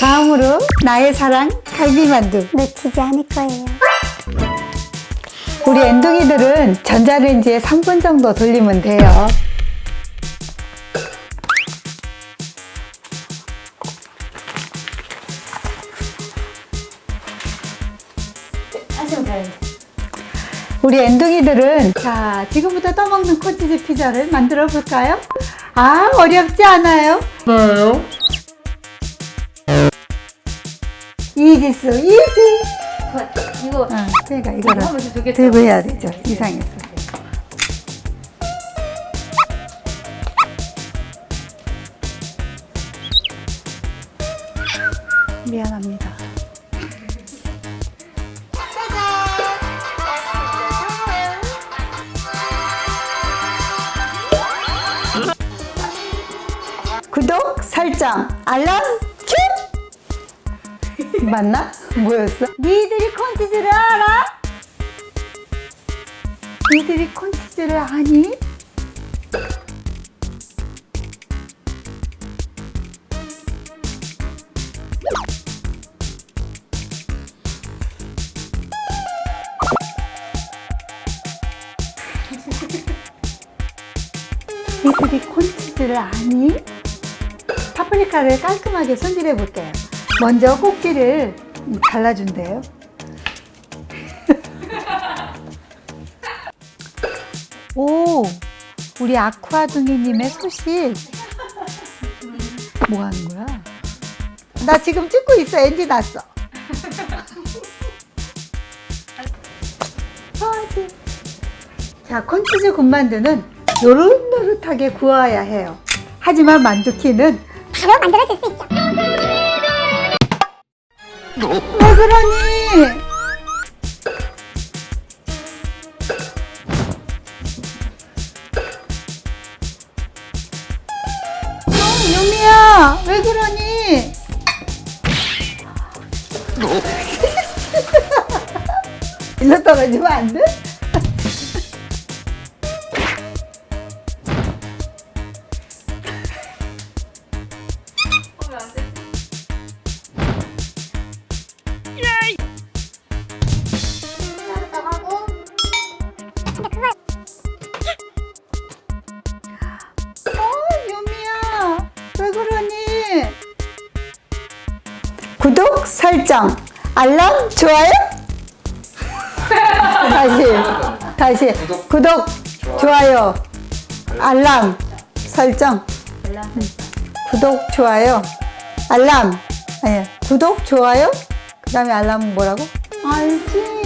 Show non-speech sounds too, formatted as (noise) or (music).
다음으로 나의 사랑 갈비만두. 놓치지 않을 거예요. 우리 엔둥이들은 전자레인지에 3분 정도 돌리면 돼요. 하시면 돼요. 우리 엔둥이들은 자 지금부터 떠먹는 코치즈 피자를 만들어 볼까요? 아 어렵지 않아요? 뭐요? 이지수 이지. 이거 어, 그러니까 이거를 하면서 두개 들고 해야 되죠. 이상했어. 미안합니다. 구독, 설정, 알람, 큐! 맞나? 뭐였어? 니들이 콘치즈를 알아? 니들이 콘치즈를 아니? (laughs) 니들이 콘치즈를 아니? 파프리카를 깔끔하게 손질해 볼게요. 먼저 꼭지를 잘라준대요. (laughs) 오, 우리 아쿠아둥이님의 소식. 뭐 하는 거야? 나 지금 찍고 있어. 엔지 났어. (laughs) 아지. 자, 콘치즈 군만두는 노릇노릇하게 구워야 해요. 하지만 만두키는 바로 만들어질 수 있죠. 왜 그러니? 어, 유미야, 왜 그러니? (laughs) 일로 떨어지면 안 돼? 구독, 설정, 알람, 좋아요? 다시, 다시. 구독, 좋아요, 알람, 설정. 구독, 좋아요, 알람. 아니, 구독, 좋아요. 그 다음에 알람은 뭐라고? 알지.